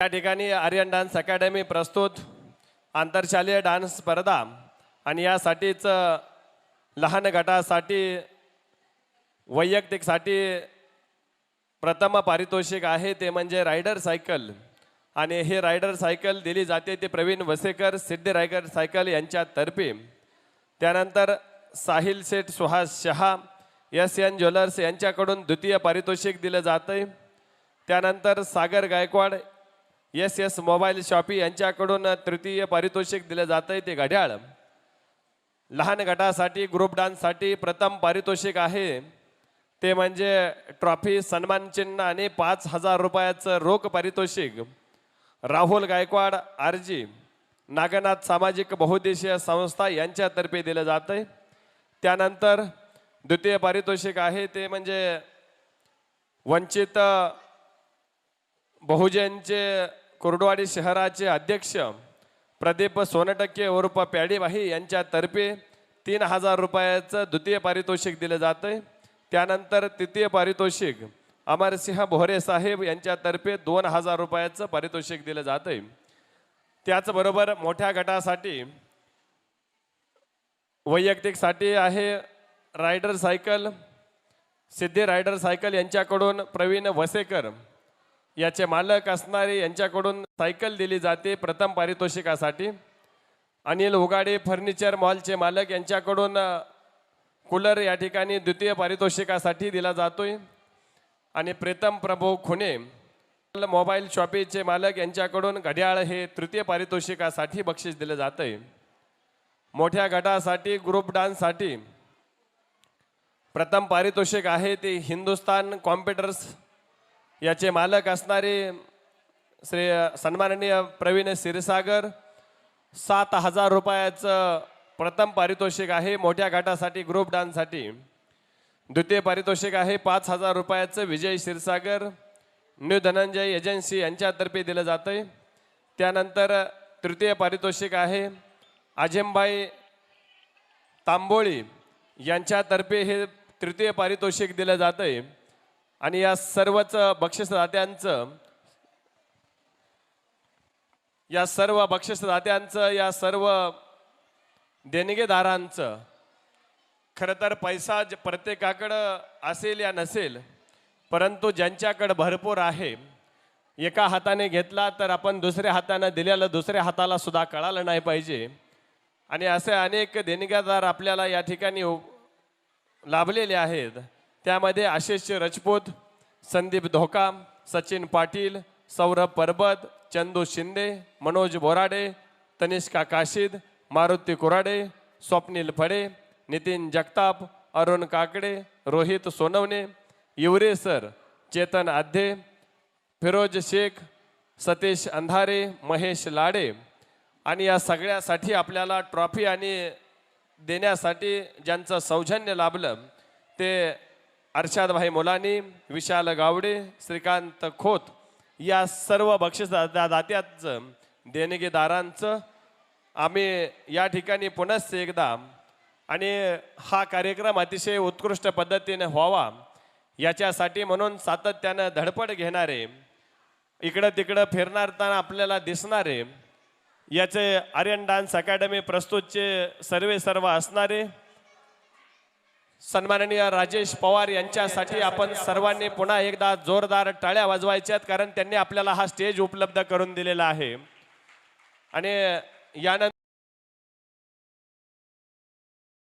या ठिकाणी Aryan dance academy प्रस्तुत आंतरशालेय डान्स स्पर्धा आणि यासाठीच लहान गटासाठी वैयक्तिकसाठी प्रथम पारितोषिक आहे. ते म्हणजे रायडर सायकल. आणि हे रायडर सायकल दिली जाते ते प्रवीण वसेकर सिद्धी रायकर सायकल यांच्यातर्फे. त्यानंतर Sahil Sheth Suhas Shah S N jewellers यांच्याकडून द्वितीय पारितोषिक दिलं जातं त्यानंतर Sagar Gaikwad S S mobile shoppe यांच्याकडून तृतीय पारितोषिक दिलं जातं ते घड्याळ. लहान गटासाठी ग्रुप डान्ससाठी प्रथम पारितोषिक आहे. ते म्हणजे ट्रॉफी सन्मान चिन्ह आणि पाच हजार रुपयाचं रोख पारितोषिक. राहुल गायकवाड आरजी. नागनाथ सामाजिक बहुद्देशीय संस्था यांच्यातर्फे दिलं जातं त्यानंतर द्वितीय पारितोषिक आहे ते म्हणजे वंचित बहुजनचे कुर्डवाडी शहराचे अध्यक्ष प्रदीप सोनटक्के उर्फ प्याडीबाई यांच्यातर्फे तीन हजार रुपयाचं द्वितीय पारितोषिक दिलं जातं त्यानंतर तृतीय पारितोषिक अमरसिंह भोरे साहेब यांच्यातर्फे दोन हजार रुपयाचं पारितोषिक दिलं जातं त्याचबरोबर मोठ्या गटासाठी वैयक्तिकसाठी आहे rider cycle Siddhi rider cycle यांच्याकडून प्रवीण वसेकर याचे मालक असणारे यांच्याकडून सायकल दिली जाते प्रथम पारितोषिकासाठी. अनिल उगाडे फर्निचर मॉलचे मालक यांच्याकडून कूलर या ठिकाणी द्वितीय पारितोषिकासाठी दिला जातोय. आणि प्रीतम प्रभू खुने मोबाईल शॉपीचे मालक यांच्याकडून घड्याळ हे तृतीय पारितोषिकासाठी बक्षीस दिलं जातंय. मोठ्या गटासाठी ग्रुप डान्ससाठी प्रथम पारितोषिक आहे ते हिंदुस्तान कॉम्प्युटर्स याचे मालक असणारे श्री सन्माननीय प्रवीण क्षीरसागर सात हजार रुपयाचं प्रथम पारितोषिक आहे मोठ्या गटासाठी ग्रुप डान्ससाठी द्वितीय पारितोषिक आहे पाच हजार रुपयाचं विजय क्षीरसागर न्यू धनंजय एजन्सी यांच्यातर्फे दिलं जातं आहे त्यानंतर तृतीय पारितोषिक आहे आझेमबाई तांबोळी यांच्यातर्फे हे तृतीय पारितोषिक दिलं जातं आहे आणि या सर्वच बक्षीसदात्यांचं या सर्व बक्षीसदात्यांचं या सर्व देणगेदारांचं खरं तर पैसा ज- प्रत्येकाकडं असेल या नसेल परंतु ज्यांच्याकडं भरपूर आहे एका हाताने घेतला तर आपण दुसऱ्या हाताने दिलेलं दुसऱ्या हाताला सुद्धा कळालं नाही पाहिजे. आणि असे अनेक देणगीदार आपल्याला या ठिकाणी लाभलेले आहेत. त्यामध्ये आशिष राजपूत संदीप धोकाम सचिन पाटील सौरभ परबत चंदू शिंदे मनोज बोराडे तनिष्का काशीद मारुती कुराडे स्वप्नील फडे नितीन जगताप अरुण काकडे रोहित सोनवणे युवरे सर चेतन आध्ये फिरोज शेख सतीश अंधारे महेश लाडे. आणि या सगळ्यासाठी आपल्याला ट्रॉफी आणि देण्यासाठी ज्यांचं सौजन्य लाभलं ते अर्षादभाई मोलानी विशाल गावडे श्रीकांत खोत या सर्व बक्षिसदात्याचं देणगीदारांचं आम्ही या ठिकाणी पुनश्च एकदा आणि हा कार्यक्रम अतिशय उत्कृष्ट पद्धतीने व्हावा याच्यासाठी म्हणून सातत्यानं धडपड घेणारे इकडं तिकडं फिरणारताना आपल्याला दिसणारे याचे आर्यन डान्स अकॅडमी प्रस्तुतचे सर्वे सर्व असणारे सन्माननीय राजेश पवार यांच्यासाठी आपण सर्वांनी पुन्हा एकदा जोरदार टाळ्या वाजवायच्यात कारण त्यांनी आपल्याला हा स्टेज उपलब्ध करून दिलेला आहे. आणि यानंतर